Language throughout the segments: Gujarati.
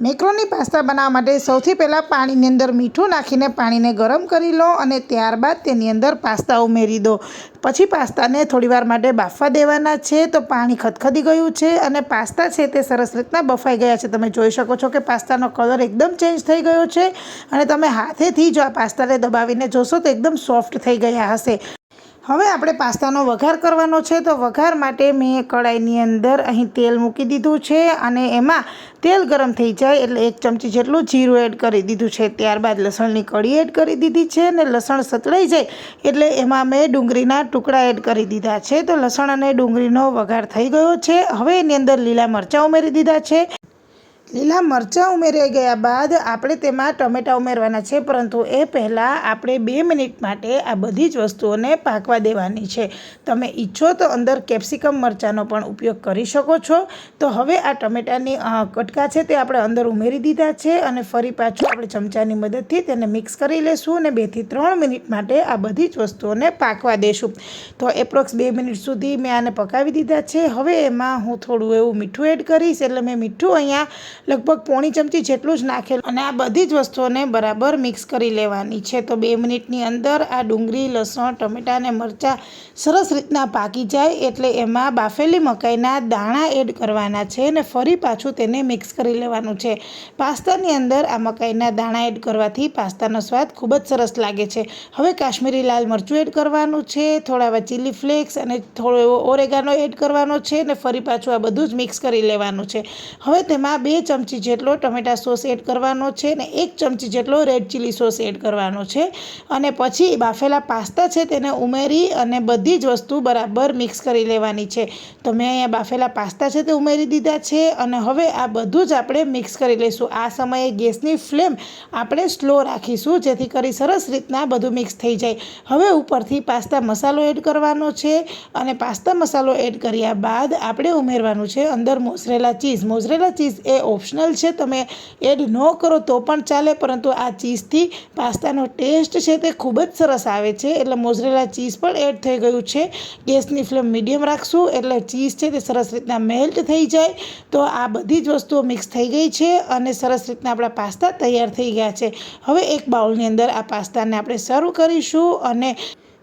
મેક્રોની પાસ્તા બનાવવા માટે સૌથી પહેલાં પાણીની અંદર મીઠું નાખીને પાણીને ગરમ કરી લો અને ત્યારબાદ તેની અંદર પાસ્તા ઉમેરી દો. પછી પાસ્તાને થોડીવાર માટે બાફવા દેવાના છે તો પાણી ખદખદી ગયું છે અને પાસ્તા છે તે સરસ રીતના બફાઈ ગયા છે. તમે જોઈ શકો છો કે પાસ્તાનો કલર એકદમ ચેન્જ થઈ ગયો છે અને તમે હાથેથી જો આ પાસ્તાને દબાવીને જોશો તો એકદમ સોફ્ટ થઈ ગયા હશે. હવે આપણે પાસ્તાનો વઘાર કરવાનો છે તો વઘાર માટે મેં કડાઈની અંદર અહીં તેલ મૂકી દીધું છે અને એમાં તેલ ગરમ થઈ જાય એટલે એક ચમચી જેટલું જીરું એડ કરી દીધું છે. ત્યારબાદ લસણની કળી એડ કરી દીધી છે અને લસણ સતળાઈ જાય એટલે એમાં મેં ડુંગળીના ટુકડા એડ કરી દીધા છે. તો લસણ અને ડુંગળીનો વઘાર થઈ ગયો છે. હવે એની અંદર લીલા મરચાં ઉમેરી દીધા છે. લીલા મરચાં ઉમેરાઈ ગયા બાદ આપણે તેમાં ટમેટાં ઉમેરવાના છે, પરંતુ એ પહેલાં આપણે બે મિનિટ માટે આ બધી જ વસ્તુઓને પાકવા દેવાની છે. તમે ઈચ્છો તો અંદર કેપ્સિકમ મરચાંનો પણ ઉપયોગ કરી શકો છો. તો હવે આ ટમેટાની કટકા છે તે આપણે અંદર ઉમેરી દીધા છે અને ફરી પાછું આપણે ચમચાની મદદથી તેને મિક્સ કરી લેશું અને બેથી ત્રણ મિનિટ માટે આ બધી જ વસ્તુઓને પાકવા દેશું. તો એપ્રોક્સ બે મિનિટ સુધી મેં આને પકાવી દીધા છે. હવે એમાં હું થોડું એવું મીઠું એડ કરીશ. એટલે મેં મીઠું અહીંયા લગભગ પોણી ચમચી જેટલું જ નાખેલું અને આ બધી જ વસ્તુઓને બરાબર મિક્સ કરી લેવાની છે. તો બે મિનિટની અંદર આ ડુંગળી, લસણ, ટમેટાં અને મરચાં સરસ રીતના પાકી જાય એટલે એમાં બાફેલી મકાઈના દાણા એડ કરવાના છે અને ફરી પાછું તેને મિક્સ કરી લેવાનું છે. પાસ્તાની અંદર આ મકાઈના દાણા એડ કરવાથી પાસ્તાનો સ્વાદ ખૂબ જ સરસ લાગે છે. હવે કાશ્મીરી લાલ મરચું એડ કરવાનું છે, થોડા ચીલી ફ્લેક્સ અને થોડો એવો ઓરેગાનો એડ કરવાનો છે અને ફરી પાછું આ બધું જ મિક્સ કરી લેવાનું છે. હવે તેમાં બે ચમચી જેટલો ટમેટા સોસ એડ કરવાનો છે અને એક ચમચી જેટલો રેડ ચીલી સોસ એડ કરવાનો છે. અને પછી બાફેલા પાસ્તા છે તેને ઉમેરી અને બધી જ વસ્તુ બરાબર મિક્સ કરી લેવાની છે. તો મેં અહીંયા બાફેલા પાસ્તા છે તે ઉમેરી દીધા છે અને હવે આ બધું જ આપણે મિક્સ કરી લઈશું. આ સમયે ગેસની ફ્લેમ આપણે સ્લો રાખીશું જેથી કરી સરસ રીતના બધું મિક્સ થઈ જાય. હવે ઉપરથી પાસ્તા મસાલો એડ કરવાનો છે અને પાસ્તા મસાલો એડ કર્યા બાદ આપણે ઉમેરવાનું છે અંદર મોઝરેલા ચીઝ. મોઝરેલા ચીઝ એ ઓપ્શનલ છે. તમે એડ ન કરો તો પણ ચાલે, પરંતુ આ ચીઝથી પાસ્તાનો ટેસ્ટ છે તે ખૂબ જ સરસ આવે છે. એટલે મોઝરેલા ચીઝ પણ એડ થઈ ગયું છે. ગેસની ફ્લેમ મીડિયમ રાખશું, એટલે ચીઝ છે તે સરસ રીતના મેલ્ટ થઈ જાય. તો આ બધી જ વસ્તુઓ મિક્સ થઈ ગઈ છે અને સરસ રીતના આપણા પાસ્તા તૈયાર થઈ ગયા છે. હવે એક બાઉલની અંદર આ પાસ્તાને આપણે સર્વ કરીશું અને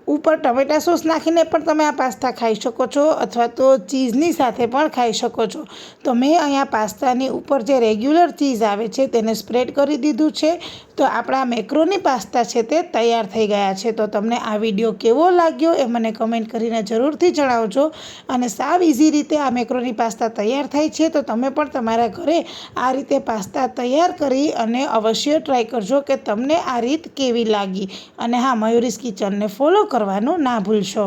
ઉપર ટમેટા સોસ નાખીને પણ તમે આ પાસ્તા ખાઈ શકો છો અથવા તો ચીઝની સાથે પણ ખાઈ શકો છો. તો મેં અહીંયા પાસ્તાની ઉપર જે રેગ્યુલર ચીઝ આવે છે તેને સ્પ્રેડ કરી દીધું છે. તો આપણા મેક્રોની પાસ્તા છે તે તૈયાર થઈ ગયા છે. તો તમને આ વીડિયો કેવો લાગ્યો એ મને કમેન્ટ કરીને જરૂરથી જણાવજો. અને સાવ ઇઝી રીતે આ મેક્રોની પાસ્તા તૈયાર થાય છે. તો તમે પણ તમારા ઘરે આ રીતે પાસ્તા તૈયાર કરી અને અવશ્ય ટ્રાય કરજો કે તમને આ રીત કેવી લાગી. અને હા મયુરીસ કિચનને ફોલો કરવાનું ના ભૂલશો.